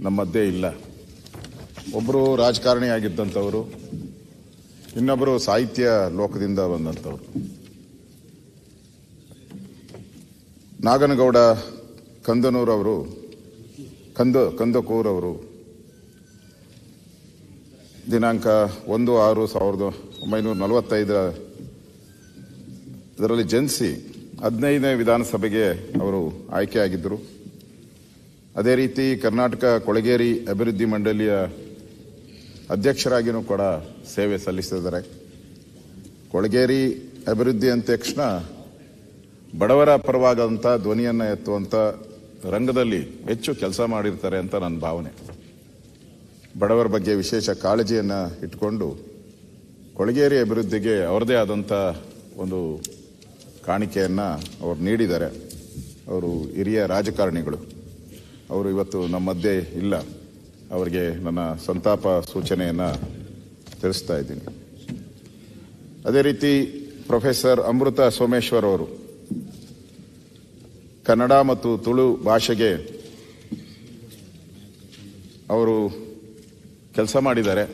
ನಮ್ಮ ಮಧ್ಯೆ ಇಲ್ಲ. ಒಬ್ಬರು ರಾಜಕಾರಣಿ ಆಗಿದ್ದಂಥವರು ಇನ್ನೊಬ್ಬರು ಸಾಹಿತ್ಯ ಲೋಕದಿಂದ ಬಂದಂಥವ್ರು. ನಾಗನಗೌಡ ಕಂದನೂರವರು ಕಂದ ಕಂದಕೂರವರು ದಿನಾಂಕ ಒಂದು ಆರು ಸಾವಿರದ ಒಂಬೈನೂರ ನಲವತ್ತೈದರ ಇದರಲ್ಲಿ ಜನಿಸಿ ಹದಿನೈದನೇ ವಿಧಾನಸಭೆಗೆ ಅವರು ಆಯ್ಕೆಯಾಗಿದ್ದರು. ಅದೇ ರೀತಿ ಕರ್ನಾಟಕ ಕೊಳಗೇರಿ ಅಭಿವೃದ್ಧಿ ಮಂಡಳಿಯ ಅಧ್ಯಕ್ಷರಾಗಿಯೂ ಕೂಡ ಸೇವೆ ಸಲ್ಲಿಸಿದ್ದಾರೆ. ಕೊಳಗೇರಿ ಅಭಿವೃದ್ಧಿ ಅಂದ ತಕ್ಷಣ ಬಡವರ ಪರವಾದಂಥ ಧ್ವನಿಯನ್ನು ಎತ್ತುವಂಥ ರಂಗದಲ್ಲಿ ಹೆಚ್ಚು ಕೆಲಸ ಮಾಡಿರ್ತಾರೆ ಅಂತ ನನ್ನ ಭಾವನೆ. ಬಡವರ ಬಗ್ಗೆ ವಿಶೇಷ ಕಾಳಜಿಯನ್ನು ಇಟ್ಕೊಂಡು ಕೊಳಗೇರಿ ಅಭಿವೃದ್ಧಿಗೆ ಅವರದೇ ಆದಂಥ ಒಂದು ಕಾಣಿಕೆಯನ್ನು ಅವರು ನೀಡಿದ್ದಾರೆ. ಅವರು ಹಿರಿಯ ರಾಜಕಾರಣಿಗಳು. ಅವರು ಇವತ್ತು ನಮ್ಮ ಮಧ್ಯೆ ಇಲ್ಲ. ಅವರಿಗೆ ನನ್ನ ಸಂತಾಪ ಸೂಚನೆಯನ್ನು ತಿಳಿಸ್ತಾ ಇದ್ದೀನಿ. ಅದೇ ರೀತಿ ಪ್ರೊಫೆಸರ್ ಅಮೃತ ಸೋಮೇಶ್ವರ್ ಅವರು ಕನ್ನಡ ಮತ್ತು ತುಳು ಭಾಷೆಗೆ ಅವರು ಕೆಲಸ ಮಾಡಿದ್ದಾರೆ.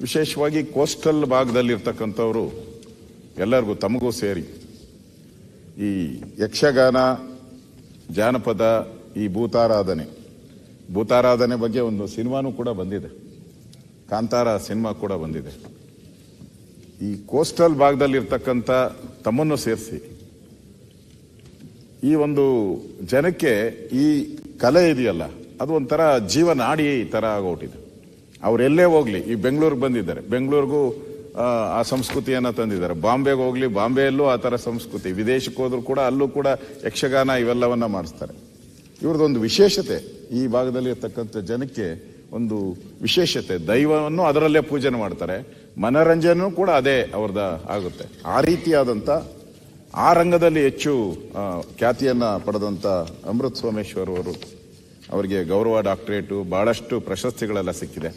ವಿಶೇಷವಾಗಿ ಕೋಸ್ಟಲ್ ಭಾಗದಲ್ಲಿರ್ತಕ್ಕಂಥವರು ಎಲ್ಲರಿಗೂ ತಮಗೂ ಸೇರಿ ಈ ಯಕ್ಷಗಾನ, ಜಾನಪದ ಈ ಭೂತಾರಾಧನೆ. ಭೂತಾರಾಧನೆ ಬಗ್ಗೆ ಒಂದು ಸಿನಿಮಾನೂ ಕೂಡ ಬಂದಿದೆ. ಕಾಂತಾರ ಸಿನಿಮಾ ಕೂಡ ಬಂದಿದೆ. ಈ ಕೋಸ್ಟಲ್ ಭಾಗದಲ್ಲಿರ್ತಕ್ಕಂಥ ತಮ್ಮನ್ನು ಸೇರಿಸಿ. ಈ ಒಂದು ಜನಕ್ಕೆ ಈ ಕಲೆ ಇದೆಯಲ್ಲ ಅದು ಒಂಥರ ಜೀವನಾಡಿ ಥರ ಆಗೋಟಿದೆ ಅವರೆಲ್ಲೇ ಹೋಗಲಿ ಈ ಬೆಂಗಳೂರಿಗೆ ಬಂದಿದ್ದಾರೆ. ಬೆಂಗಳೂರಿಗೂ ಆ, ಸಂಸ್ಕೃತಿಯನ್ನ ತಂದಿದ್ದಾರೆ. ಬಾಂಬೆಗೆ ಹೋಗ್ಲಿ ಬಾಂಬೆಯಲ್ಲೂ ಆ ಥರ ಸಂಸ್ಕೃತಿ. ವಿದೇಶಕ್ಕೆ ಹೋದರೂ ಕೂಡ ಅಲ್ಲೂ ಕೂಡ ಯಕ್ಷಗಾನ ಇವೆಲ್ಲವನ್ನ ಮಾಡಿಸ್ತಾರೆ. ಇವ್ರದ್ದೊಂದು ವಿಶೇಷತೆ ಈ ಭಾಗದಲ್ಲಿ ಇರ್ತಕ್ಕಂಥ ಜನಕ್ಕೆ ಒಂದು ವಿಶೇಷತೆ. ದೈವವನ್ನು ಅದರಲ್ಲೇ ಪೂಜನೆ ಮಾಡ್ತಾರೆ. ಮನರಂಜನೆಯೂ ಕೂಡ ಅದೇ ಅವ್ರದ ಆಗುತ್ತೆ. ಆ ರೀತಿಯಾದಂಥ ಆ ರಂಗದಲ್ಲಿ ಹೆಚ್ಚು ಖ್ಯಾತಿಯನ್ನು ಪಡೆದಂಥ ಅಮೃತ್ ಸೋಮೇಶ್ವರ್ ಅವರು ಅವರಿಗೆ ಗೌರವ, ಡಾಕ್ಟರೇಟು ಭಾಳಷ್ಟು ಪ್ರಶಸ್ತಿಗಳೆಲ್ಲ ಸಿಕ್ಕಿದೆ.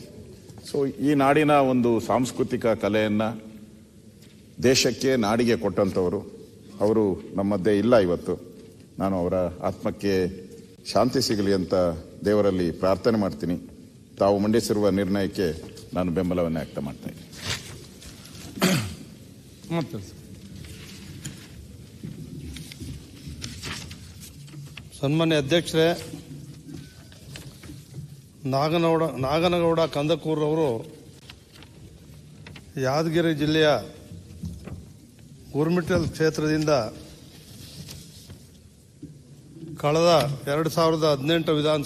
ಸೊ ಈ ನಾಡಿನ ಒಂದು ಸಾಂಸ್ಕೃತಿಕ ಕಲೆಯನ್ನು ದೇಶಕ್ಕೆ, ನಾಡಿಗೆ ಕೊಟ್ಟಂಥವರು ಅವರು ನಮ್ಮ ಇಲ್ಲ ಇವತ್ತು. ನಾನು ಅವರ ಆತ್ಮಕ್ಕೆ ಶಾಂತಿ ಸಿಗಲಿ ಅಂತ ದೇವರಲ್ಲಿ ಪ್ರಾರ್ಥನೆ ಮಾಡ್ತೀನಿ. ತಾವು ಮಂಡಿಸಿರುವ ನಿರ್ಣಯಕ್ಕೆ ನಾನು ಬೆಂಬಲವನ್ನು ವ್ಯಕ್ತ ಮಾಡ್ತೇನೆ ಸನ್ಮಾನ್ಯ ಅಧ್ಯಕ್ಷರೇ ನಾಗನಗೌಡ ನಾಗನಗೌಡ ಕಂದಕೂರ್ ಅವರು ಯಾದಗಿರಿ ಜಿಲ್ಲೆಯ ಗುರುಮಿಟ್ಟಲ್ ಕ್ಷೇತ್ರದಿಂದ ಕಳೆದ ಎರಡು ಸಾವಿರದ ಹದಿನೆಂಟು ವಿಧಾನ